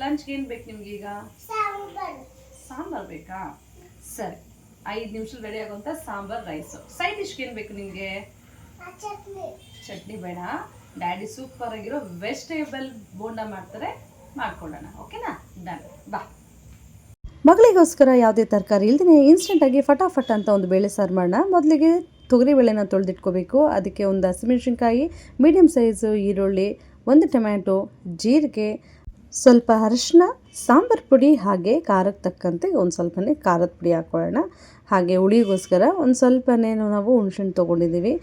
ಲಂಚ್ಗೆ ಏನು ಬೇಕು ನಿಮ್ಗೆ ಈಗ ಸಾಂಬಾರು. ಸಾಂಬಾರ್ ಬೇಕಾ? ಸರಿ ಐದು ನಿಮಿಷ ರೆಡಿ ಆಗುವಂತ ಸಾಂಬಾರ್ ರೈಸು ಸೈಡ್ ಡಿಶ್ಗೆ ಏನು ಬೇಕು ನಿಮಗೆ? ಆ ಚಟ್ನಿ. ಚಟ್ನಿ ಬೇಡ. ಡ್ಯಾಡಿ ಸೂಪರ್ ಆಗಿರೋ ವೆಜಿಟೇಬಲ್ ಬೋಂಡ ಮಾಡ್ತಾರೆ ಮಾಡ್ಕೊಳ್ಳೋಣ. ಓಕೆನಾ? ಡನ್ ಬಾ. ಮಗಳಿಗೋಸ್ಕರ ಯಾವುದೇ ತರಕಾರಿ ಇಲ್ದೇ ಇನ್ಸ್ಟೆಂಟಾಗಿ ಫಟಾಫಟ್ ಅಂತ ಒಂದು ಬೇಳೆ ಸಾರು ಮಾಡೋಣ. ಮೊದಲಿಗೆ ತೊಗರಿಬೇಳೆನ ತೊಳೆದಿಟ್ಕೋಬೇಕು. ಅದಕ್ಕೆ ಒಂದು ಹಸಿಮೆಣಸಿನ್ಕಾಯಿ ಮೀಡಿಯಮ್ ಸೈಜು ಈರುಳ್ಳಿ, ಒಂದು ಟೊಮ್ಯಾಟೊ, ಜೀರಿಗೆ, ಸ್ವಲ್ಪ ಅರಿಶಿನ ಸಾಂಬಾರು ಪುಡಿ ಹಾಗೆ ಖಾರಕ್ಕೆ ತಕ್ಕಂತೆ ಒಂದು ಸ್ವಲ್ಪನೇ ಖಾರದ ಪುಡಿ ಹಾಕ್ಕೊಳ್ಳೋಣ ಹಾಗೆ ಹುಳಿಗೋಸ್ಕರ ಒಂದು ಸ್ವಲ್ಪನೇ ನಾವು ಹುಣ್ಸೆಣ್ಣು ತೊಗೊಂಡಿದ್ದೀವಿ.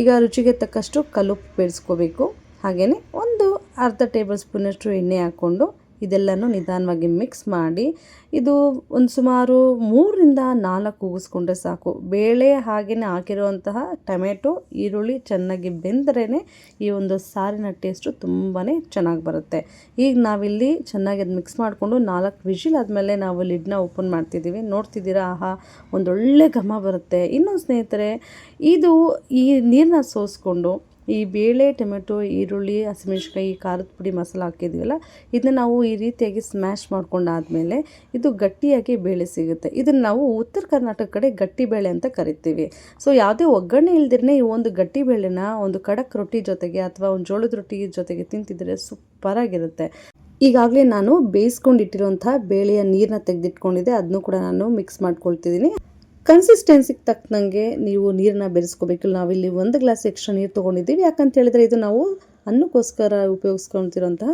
ಈಗ ರುಚಿಗೆ ತಕ್ಕಷ್ಟು ಕಲ್ಲುಪ್ಪು ಬೇಯಿಸ್ಕೋಬೇಕು ಹಾಗೆಯೇ ಒಂದು ಅರ್ಧ ಟೇಬಲ್ ಸ್ಪೂನಷ್ಟು ಎಣ್ಣೆ ಹಾಕ್ಕೊಂಡು ಇದೆಲ್ಲನೂ ನಿಧಾನವಾಗಿ ಮಿಕ್ಸ್ ಮಾಡಿ ಇದು ಒಂದು ಸುಮಾರು ಮೂರರಿಂದ ನಾಲ್ಕು ಕೂಗಿಸ್ಕೊಂಡ್ರೆ ಸಾಕು. ಬೇಳೆ ಹಾಗೆಯೇ ಹಾಕಿರುವಂತಹ ಟೊಮೆಟೊ, ಈರುಳ್ಳಿ ಚೆನ್ನಾಗಿ ಬೆಂದರೇ ಈ ಒಂದು ಸಾರಿನ ಟೇಸ್ಟು ತುಂಬಾ ಚೆನ್ನಾಗಿ ಬರುತ್ತೆ. ಈಗ ನಾವಿಲ್ಲಿ ಚೆನ್ನಾಗಿ ಅದು ಮಿಕ್ಸ್ ಮಾಡಿಕೊಂಡು ನಾಲ್ಕು ವಿಷಿಲ್ ಆದಮೇಲೆ ನಾವು ಲಿಡ್ನ ಓಪನ್ ಮಾಡ್ತಿದ್ದೀವಿ. ನೋಡ್ತಿದ್ದೀರಾ, ಆಹಾ, ಒಂದೊಳ್ಳೆ ಘಮ ಬರುತ್ತೆ. ಇನ್ನೊಂದು ಸ್ನೇಹಿತರೆ, ಇದು ಈ ನೀರನ್ನ ಸೋಸ್ಕೊಂಡು ಈ ಬೇಳೆ, ಟೊಮೆಟೊ, ಈರುಳ್ಳಿ, ಹಸಿಮೆಣ್ಸಿನ್ಕಾಯಿ ಖಾರದ ಪುಡಿ ಮಸಾಲ ಹಾಕಿದ್ವಲ್ಲ, ಇದನ್ನ ನಾವು ಈ ರೀತಿಯಾಗಿ ಸ್ಮ್ಯಾಶ್ ಮಾಡ್ಕೊಂಡಾದಮೇಲೆ ಇದು ಗಟ್ಟಿಯಾಗಿ ಬೇಳೆ ಸಿಗುತ್ತೆ. ಇದನ್ನು ನಾವು ಉತ್ತರ ಕರ್ನಾಟಕ ಕಡೆ ಗಟ್ಟಿ ಬೇಳೆ ಅಂತ ಕರಿತೀವಿ. ಸೊ ಯಾವುದೇ ಒಗ್ಗರಣೆ ಇಲ್ದಿರೇ ಈ ಒಂದು ಗಟ್ಟಿ ಬೇಳೆನ ಒಂದು ಖಡಕ್ ರೊಟ್ಟಿ ಜೊತೆಗೆ ಅಥವಾ ಒಂದು ಜೋಳದ ರೊಟ್ಟಿ ಜೊತೆಗೆ ತಿಂತಿದ್ರೆ ಸೂಪರಾಗಿರುತ್ತೆ ಈಗಾಗಲೇ ನಾನು ಬೇಯಿಸ್ಕೊಂಡಿಟ್ಟಿರುವಂಥ ಬೇಳೆಯ ನೀರನ್ನ ತೆಗೆದಿಟ್ಕೊಂಡಿದ್ದೆ. ಅದನ್ನು ಕೂಡ ನಾನು ಮಿಕ್ಸ್ ಮಾಡ್ಕೊಳ್ತಿದ್ದೀನಿ. ಕನ್ಸಿಸ್ಟೆನ್ಸಿಗೆ ತಕ್ಕಂಗೆ ನೀವು ನೀರನ್ನ ಬೆರೆಸ್ಕೋಬೇಕು. ನಾವಿಲ್ಲಿ ಒಂದು ಗ್ಲಾಸ್ ಎಕ್ಸ್ಟ್ರಾ ನೀರು ತೊಗೊಂಡಿದ್ದೀವಿ. ಯಾಕಂತ ಹೇಳಿದ್ರೆ ಇದು ನಾವು ಅನ್ನಕ್ಕೋಸ್ಕರ ಉಪಯೋಗಿಸ್ಕೊಳ್ತಿರೋಂತಹ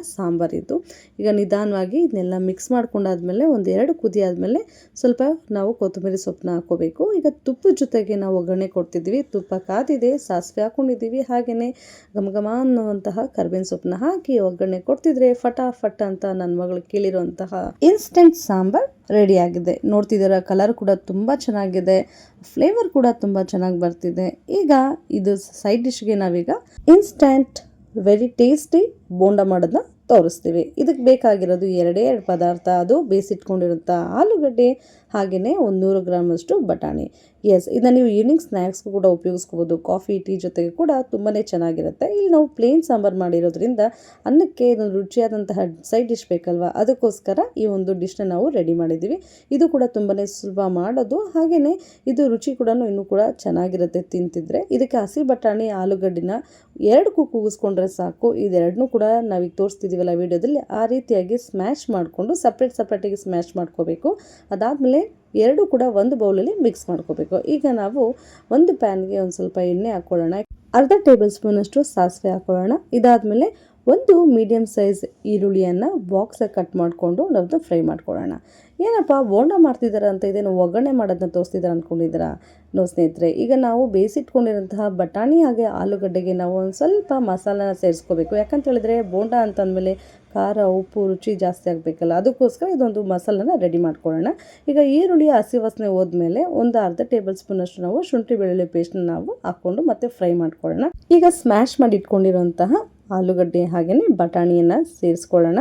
ಇದು. ಈಗ ನಿಧಾನವಾಗಿ ಇದನ್ನೆಲ್ಲ ಮಿಕ್ಸ್ ಮಾಡ್ಕೊಂಡಾದ್ಮೇಲೆ ಒಂದು ಎರಡು ಕುದಿ ಆದಮೇಲೆ ಸ್ವಲ್ಪ ನಾವು ಕೊತ್ತಂಬರಿ ಸೊಪ್ಪನ್ನ ಹಾಕ್ಕೋಬೇಕು. ಈಗ ತುಪ್ಪದ ಜೊತೆಗೆ ನಾವು ಒಗ್ಗರಣೆ ಕೊಡ್ತಿದ್ದೀವಿ. ತುಪ್ಪ ಕಾದಿದೆ, ಸಾಸಿವೆ ಹಾಕ್ಕೊಂಡಿದ್ದೀವಿ ಹಾಗೆಯೇ ಗಮಗಮ ಅನ್ನುವಂತಹ ಕರ್ಬೇವಿನ ಸೊಪ್ಪನ್ನ ಹಾಕಿ ಒಗ್ಗರಣೆ ಕೊಡ್ತಿದ್ರೆ ಫಟಾಫಟ್ ಅಂತ ನನ್ನ ಮಗಳು ಕೇಳಿರುವಂತಹ ಇನ್ಸ್ಟೆಂಟ್ ಸಾಂಬಾರ್. ರೆಡಿ ಆಗಿದೆ. ನೋಡ್ತಿದ್ದೀರಾ ಕಲರ್ ಕೂಡ ತುಂಬ ಚೆನ್ನಾಗಿದೆ. ಫ್ಲೇವರ್ ಕೂಡ ತುಂಬ ಚೆನ್ನಾಗಿ ಬರ್ತಿದೆ. ಈಗ ಇದು ಸೈಡ್ ಡಿಶ್ಗೆ ನಾವೀಗ ಇನ್ಸ್ಟಂಟ್ ವೆರಿ ಟೇಸ್ಟಿ ಬೋಂಡ ಮಾಡೋದನ್ನ ತೋರಿಸ್ತೀವಿ. ಇದಕ್ಕೆ ಬೇಕಾಗಿರೋದು ಎರಡೇ ಎರಡು ಪದಾರ್ಥ. ಅದು ಬೇಯಿಸಿಟ್ಕೊಂಡಿರುವಂಥ ಆಲೂಗಡ್ಡೆ, ಹಾಗೆಯೇ ಒಂದು ನೂರು ಗ್ರಾಮಷ್ಟು ಬಟಾಣಿ. ಎಸ್ ಇದನ್ನು ನೀವು ಈವ್ನಿಂಗ್ ಸ್ನ್ಯಾಕ್ಸ್ಗೂ ಕೂಡ ಉಪಯೋಗಿಸ್ಕೋಬೋದು. ಕಾಫಿ ಟೀ ಜೊತೆಗೆ ಕೂಡ ತುಂಬಾ ಚೆನ್ನಾಗಿರುತ್ತೆ. ಇಲ್ಲಿ ನಾವು ಪ್ಲೇನ್ ಸಾಂಬಾರು ಮಾಡಿರೋದ್ರಿಂದ ಅನ್ನಕ್ಕೆ ಇದೊಂದು ರುಚಿಯಾದಂತಹ ಸೈಡ್ ಡಿಶ್ ಬೇಕಲ್ವಾ? ಅದಕ್ಕೋಸ್ಕರ ಈ ಒಂದು ಡಿಶ್ನ ನಾವು ರೆಡಿ ಮಾಡಿದ್ದೀವಿ. ಇದು ಕೂಡ ತುಂಬಾ ಸುಲಭ ಮಾಡೋದು. ಹಾಗೆಯೇ ಇದು ರುಚಿ ಕೂಡ ಇನ್ನೂ ಕೂಡ ಚೆನ್ನಾಗಿರುತ್ತೆ ತಿಂತಿದ್ರೆ. ಇದಕ್ಕೆ ಹಸಿ ಬಟಾಣಿ, ಆಲೂಗಡ್ಡಿನ ಎರಡು ಕೂಗಿಸ್ಕೊಂಡ್ರೆ ಸಾಕು. ಇದೆರಡನ್ನೂ ಕೂಡ ನಾವೀಗ ತೋರಿಸ್ತಿದ್ದೀವಲ್ಲ ವಿಡಿಯೋದಲ್ಲಿ, ಆ ರೀತಿಯಾಗಿ ಸ್ಮ್ಯಾಶ್ ಮಾಡಿಕೊಂಡು ಸಪ್ರೇಟ್ ಸಪ್ರೇಟಾಗಿ ಸ್ಮ್ಯಾಶ್ ಮಾಡ್ಕೋಬೇಕು. ಅದಾದಮೇಲೆ ಎರಡು ಕೂಡ ಒಂದು ಬೌಲಲ್ಲಿ ಮಿಕ್ಸ್ ಮಾಡ್ಕೋಬೇಕು. ಈಗ ನಾವು ಒಂದು ಪ್ಯಾನ್ಗೆ ಒಂದು ಸ್ವಲ್ಪ ಎಣ್ಣೆ ಹಾಕ್ಕೊಳ್ಳೋಣ ಅರ್ಧ ಟೇಬಲ್ ಸ್ಪೂನಷ್ಟು ಸಾಸಿವೆ ಹಾಕ್ಕೊಳ್ಳೋಣ ಇದಾದಮೇಲೆ ಒಂದು ಮೀಡಿಯಮ್ ಸೈಜ್ ಈರುಳ್ಳಿಯನ್ನು ಬಾಕ್ಸಾಗಿ ಕಟ್ ಮಾಡಿಕೊಂಡು ನಾವು ಫ್ರೈ ಮಾಡ್ಕೊಳ್ಳೋಣ. ಏನಪ್ಪ, ಬೋಂಡ ಮಾಡ್ತಿದ್ದಾರೆ ಅಂತ ಇದೇನು ಒಗ್ಗರಣೆ ಮಾಡೋದನ್ನ ತೋರಿಸ್ತಿದ್ದಾರೆ ಅಂದ್ಕೊಂಡಿದ್ದೀರಾ ನೋ ಸ್ನೇಹಿತರೆ, ಈಗ ನಾವು ಬೇಯಿಸಿಟ್ಕೊಂಡಿರೋಂತಹ ಬಟಾಣಿ ಹಾಗೆ ಆಲೂಗಡ್ಡೆಗೆ ನಾವು ಒಂದು ಸ್ವಲ್ಪ ಮಸಾಲನ ಸೇರಿಸ್ಕೋಬೇಕು. ಯಾಕಂತ ಹೇಳಿದ್ರೆ ಬೋಂಡ ಅಂತಂದಮೇಲೆ ಖಾರ, ಉಪ್ಪು, ರುಚಿ ಜಾಸ್ತಿ ಆಗಬೇಕಲ್ಲ, ಅದಕ್ಕೋಸ್ಕರ ಇದೊಂದು ಮಸಾಲನ ರೆಡಿ ಮಾಡ್ಕೊಳ್ಳೋಣ. ಈಗ ಈರುಳ್ಳಿ, ಹಸಿ ವಾಸನೆ ಹೋದ್ಮೇಲೆ ಒಂದು ಅರ್ಧ ಟೇಬಲ್ ಸ್ಪೂನಷ್ಟು ನಾವು ಶುಂಠಿ ಬೆಳ್ಳುಳ್ಳಿ ಪೇಸ್ಟ್ನ ನಾವು ಹಾಕ್ಕೊಂಡು ಮತ್ತೆ ಫ್ರೈ ಮಾಡ್ಕೊಳ್ಳೋಣ. ಈಗ ಸ್ಮ್ಯಾಶ್ ಮಾಡಿ ಇಟ್ಕೊಂಡಿರೋಂತಹ ಆಲೂಗಡ್ಡೆ ಹಾಗೆಯೇ ಬಟಾಣಿಯನ್ನು ಸೇರಿಸ್ಕೊಳ್ಳೋಣ.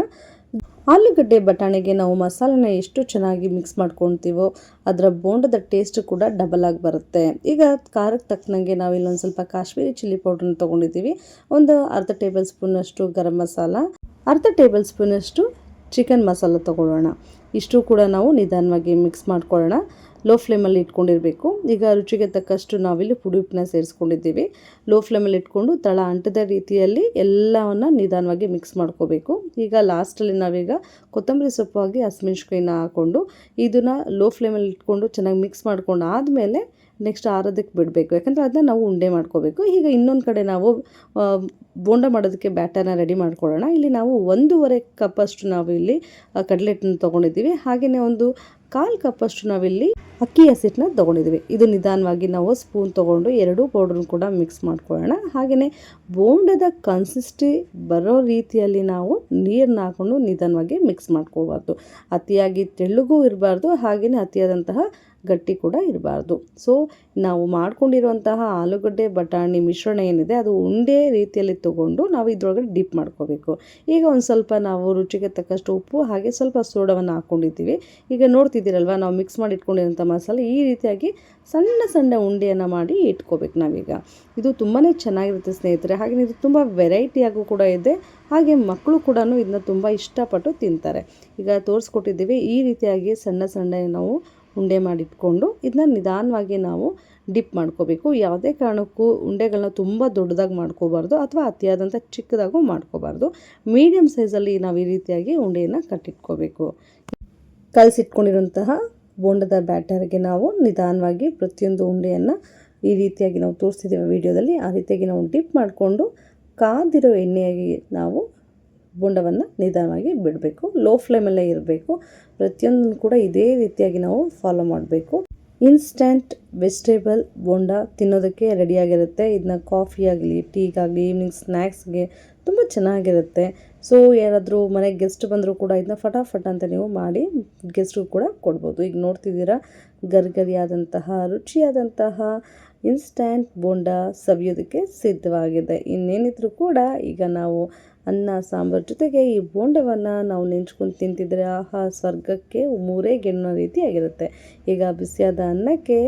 ಆಲೂಗಡ್ಡೆ ಬಟಾಣಿಗೆ ನಾವು ಮಸಾಲೆನ ಎಷ್ಟು ಚೆನ್ನಾಗಿ ಮಿಕ್ಸ್ ಮಾಡ್ಕೊತೀವೋ ಅದರ ಬೋಂಡದ ಟೇಸ್ಟ್ ಕೂಡ ಡಬಲ್ ಆಗಿ ಬರುತ್ತೆ. ಈಗ ಖಾರಕ್ಕೆ ತಕ್ಕನಂಗೆ ನಾವು ಇಲ್ಲೊಂದು ಸ್ವಲ್ಪ ಕಾಶ್ಮೀರಿ ಚಿಲ್ಲಿ ಪೌಡ್ರನ್ನ ತೊಗೊಂಡಿದ್ದೀವಿ. ಒಂದು ಅರ್ಧ ಟೇಬಲ್ ಸ್ಪೂನಷ್ಟು ಗರಂ ಮಸಾಲ, ಅರ್ಧ ಟೇಬಲ್ ಸ್ಪೂನಷ್ಟು ಚಿಕನ್ ಮಸಾಲ ತೊಗೊಳ್ಳೋಣ. ಇಷ್ಟು ಕೂಡ ನಾವು ನಿಧಾನವಾಗಿ ಮಿಕ್ಸ್ ಮಾಡ್ಕೊಳ್ಳೋಣ. ಲೋ ಫ್ಲೇಮಲ್ಲಿ ಇಟ್ಕೊಂಡಿರಬೇಕು. ಈಗ ರುಚಿಗೆ ತಕ್ಕಷ್ಟು ನಾವಿಲ್ಲಿ ಪುಡಿ ಉಪ್ಪನ್ನ ಸೇರಿಸ್ಕೊಂಡಿದ್ದೀವಿ. ಲೋ ಫ್ಲೇಮಲ್ಲಿ ಇಟ್ಕೊಂಡು ತಳ ಅಂಟದ ರೀತಿಯಲ್ಲಿ ಎಲ್ಲವನ್ನು ನಿಧಾನವಾಗಿ ಮಿಕ್ಸ್ ಮಾಡ್ಕೋಬೇಕು. ಈಗ ಲಾಸ್ಟಲ್ಲಿ ನಾವೀಗ ಕೊತ್ತಂಬರಿ ಸೊಪ್ಪು ಹಾಕಿ ಹಸಿಮೆಣ್ಸಿಕಾಯಿನ ಹಾಕ್ಕೊಂಡು ಇದನ್ನು ಲೋ ಫ್ಲೇಮಲ್ಲಿ ಇಟ್ಕೊಂಡು ಚೆನ್ನಾಗಿ ಮಿಕ್ಸ್ ಮಾಡ್ಕೊಂಡು ಆದಮೇಲೆ ನೆಕ್ಸ್ಟ್ ಆರೋದಕ್ಕೆ ಬಿಡಬೇಕು. ಯಾಕಂದರೆ ಅದನ್ನ ನಾವು ಉಂಡೆ ಮಾಡ್ಕೋಬೇಕು. ಈಗ ಇನ್ನೊಂದು ಕಡೆ ನಾವು ಬೋಂಡ ಮಾಡೋದಕ್ಕೆ ಬ್ಯಾಟರ್ನ ರೆಡಿ ಮಾಡ್ಕೊಳ್ಳೋಣ. ಇಲ್ಲಿ ನಾವು ಒಂದೂವರೆ ಕಪ್ಪಷ್ಟು ನಾವು ಇಲ್ಲಿ ಆ, ಕಡಲೆ ಹಿಟ್ಟನ್ನ ತೊಗೊಂಡಿದ್ದೀವಿ. ಹಾಗೆಯೇ ಒಂದು ಕಾಲು ಕಪ್ಪಷ್ಟು ನಾವಿಲ್ಲಿ ಅಕ್ಕಿ ಹಸಿಟ್ಟನ್ನ ತೊಗೊಂಡಿದ್ದೀವಿ ಇದು ನಿಧಾನವಾಗಿ ನಾವು ಸ್ಪೂನ್ ತೊಗೊಂಡು ಎರಡೂ ಪೌಡ್ರನ್ನ ಕೂಡ ಮಿಕ್ಸ್ ಮಾಡ್ಕೊಳ್ಳೋಣ. ಹಾಗೆಯೇ ಬೋಂಡದ ಕನ್ಸಿಸ್ಟಿ ಬರೋ ರೀತಿಯಲ್ಲಿ ನಾವು ನೀರನ್ನ ಹಾಕ್ಕೊಂಡು ನಿಧಾನವಾಗಿ ಮಿಕ್ಸ್ ಮಾಡ್ಕೋಬಾರ್ದು ಅತಿಯಾಗಿ ತೆಳ್ಳಗೂ ಇರಬಾರ್ದು ಹಾಗೆಯೇ ಅತಿಯಾದಂತಹ ಗಟ್ಟಿ ಕೂಡ ಇರಬಾರ್ದು. ಸೊ ನಾವು ಮಾಡ್ಕೊಂಡಿರುವಂತಹ ಆಲೂಗಡ್ಡೆ, ಬಟಾಣಿ ಮಿಶ್ರಣ ಏನಿದೆ, ಅದು ಉಂಡೆ ರೀತಿಯಲ್ಲಿ ತೊಗೊಂಡು ನಾವು ಇದ್ರೊಳಗಡೆ ಡಿಪ್ ಮಾಡ್ಕೋಬೇಕು. ಈಗ ಒಂದು ಸ್ವಲ್ಪ ನಾವು ರುಚಿಗೆ ತಕ್ಕಷ್ಟು ಉಪ್ಪು, ಹಾಗೆ ಸ್ವಲ್ಪ ಸೋಡವನ್ನು ಹಾಕ್ಕೊಂಡಿದ್ದೀವಿ ಈಗ ನೋಡ್ತಿದ್ದೀರಲ್ವ, ನಾವು ಮಿಕ್ಸ್ ಮಾಡಿ ಇಟ್ಕೊಂಡಿರೋಂಥ ಮಸಾಲೆ ಈ ರೀತಿಯಾಗಿ ಸಣ್ಣ ಸಣ್ಣ ಉಂಡೆಯನ್ನು ಮಾಡಿ ಇಟ್ಕೋಬೇಕು ನಾವೀಗ. ಇದು ತುಂಬಾ ಚೆನ್ನಾಗಿರುತ್ತೆ ಸ್ನೇಹಿತರೆ. ಹಾಗೆ ಇದು ತುಂಬ ವೆರೈಟಿಯಾಗೂ ಕೂಡ ಇದೆ. ಹಾಗೆ ಮಕ್ಕಳು ಕೂಡ ಇದನ್ನ ತುಂಬ ಇಷ್ಟಪಟ್ಟು ತಿಂತಾರೆ. ಈಗ ತೋರಿಸ್ಕೊಟ್ಟಿದ್ದೀವಿ, ಈ ರೀತಿಯಾಗಿ ಸಣ್ಣ ಸಣ್ಣ ನಾವು ಉಂಡೆ ಮಾಡಿಟ್ಕೊಂಡು ಇದನ್ನ ನಿಧಾನವಾಗಿ ನಾವು ಡಿಪ್ ಮಾಡ್ಕೋಬೇಕು. ಯಾವುದೇ ಕಾರಣಕ್ಕೂ ಉಂಡೆಗಳನ್ನ ತುಂಬ ದೊಡ್ಡದಾಗಿ ಮಾಡ್ಕೋಬಾರ್ದು ಅಥವಾ ಅತಿಯಾದಂಥ ಚಿಕ್ಕದಾಗೂ ಮಾಡ್ಕೋಬಾರ್ದು. ಮೀಡಿಯಮ್ ಸೈಜಲ್ಲಿ ನಾವು ಈ ರೀತಿಯಾಗಿ ಉಂಡೆಯನ್ನು ಕಟ್ಟಿಟ್ಕೋಬೇಕು. ಕಲಸಿಟ್ಕೊಂಡಿರುವಂತಹ ಬೋಂಡದ ಬ್ಯಾಟರ್ಗೆ ನಾವು ನಿಧಾನವಾಗಿ ಪ್ರತಿಯೊಂದು ಉಂಡೆಯನ್ನು ಈ ರೀತಿಯಾಗಿ ನಾವು ತೋರಿಸ್ತಿದ್ದೇವೆ ವಿಡಿಯೋದಲ್ಲಿ, ಆ ರೀತಿಯಾಗಿ ನಾವು ಡಿಪ್ ಮಾಡಿಕೊಂಡು ಕಾದಿರೋ ಎಣ್ಣೆಯಾಗಿ ನಾವು ಬೋಂಡವನ್ನು ನಿಧಾನವಾಗಿ ಬಿಡಬೇಕು. ಲೋ ಫ್ಲೇಮಲ್ಲೇ ಇರಬೇಕು. ಪ್ರತಿಯೊಂದನ್ನು ಕೂಡ ಇದೇ ರೀತಿಯಾಗಿ ನಾವು ಫಾಲೋ ಮಾಡಬೇಕು. ಇನ್ಸ್ಟಂಟ್ ವೆಜಿಟೇಬಲ್ ಬೋಂಡ ತಿನ್ನೋದಕ್ಕೆ ರೆಡಿಯಾಗಿರುತ್ತೆ. ಇದನ್ನ ಕಾಫಿ ಆಗಲಿ ಟೀಗಾಗಲಿ ಈವ್ನಿಂಗ್ ಸ್ನ್ಯಾಕ್ಸ್ಗೆ ತುಂಬ ಚೆನ್ನಾಗಿರುತ್ತೆ. ಸೊ, ಯಾರಾದರೂ ಮನೆಗೆ ಗೆಸ್ಟ್ ಬಂದರೂ ಕೂಡ ಇದನ್ನ ಫಟಾಫಟ್ ಅಂತ ನೀವು ಮಾಡಿ ಗೆಸ್ಟ್ಗೂ ಕೂಡ ಕೊಡ್ಬೋದು. ಈಗ ನೋಡ್ತಿದ್ದೀರಾ, ಗರ್ಗರಿಯಾದಂತಹ, ರುಚಿಯಾದಂತಹ ಇನ್ಸ್ಟ್ಯಾಂಟ್ ಬೋಂಡ ಸವಿಯೋದಕ್ಕೆ ಸಿದ್ಧವಾಗಿದೆ. ಇನ್ನೇನಿದ್ರೂ ಕೂಡ ಈಗ ನಾವು ಅನ್ನ, ಸಾಂಬಾರು ಜೊತೆಗೆ ಈ ಬೋಂಡವನ್ನು ನಾವು ನೆಂಚ್ಕೊಂಡು ತಿಂತಿದ್ರೆ ಆಹಾ, ಸ್ವರ್ಗಕ್ಕೆ ಮೂರೇ ಗೆಣ್ಣೋ ರೀತಿಯಾಗಿರುತ್ತೆ. ಈಗ ಬಿಸಿಯಾದ ಅನ್ನಕ್ಕೆ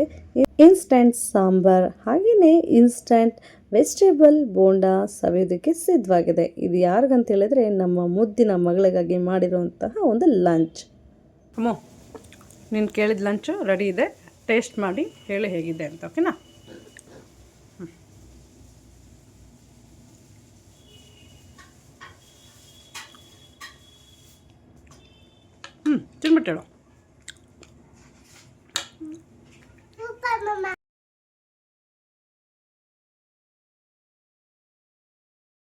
ಇನ್ಸ್ಟಂಟ್ ಸಾಂಬಾರ್ ಹಾಗೆಯೇ ಇನ್ಸ್ಟಂಟ್ ವೆಜಿಟೇಬಲ್ ಬೋಂಡ ಸವಿಯೋದಕ್ಕೆ ಸಿದ್ಧವಾಗಿದೆ. ಇದು ಯಾರಿಗಂತ ಹೇಳಿದ್ರೆ ನಮ್ಮ ಮುದ್ದಿನ ಮಗಳಿಗಾಗಿ ಮಾಡಿರುವಂತಹ ಒಂದು ಲಂಚ್ ಅಮ್ಮ, ನೀನು ಕೇಳಿದ ಲಂಚು ರೆಡಿ ಇದೆ. ಟೇಸ್ಟ್ ಮಾಡಿ ಹೇಳಿ ಹೇಗಿದೆ ಅಂತ ಓಕೆನಾ ചുരുമിട്ടിടണം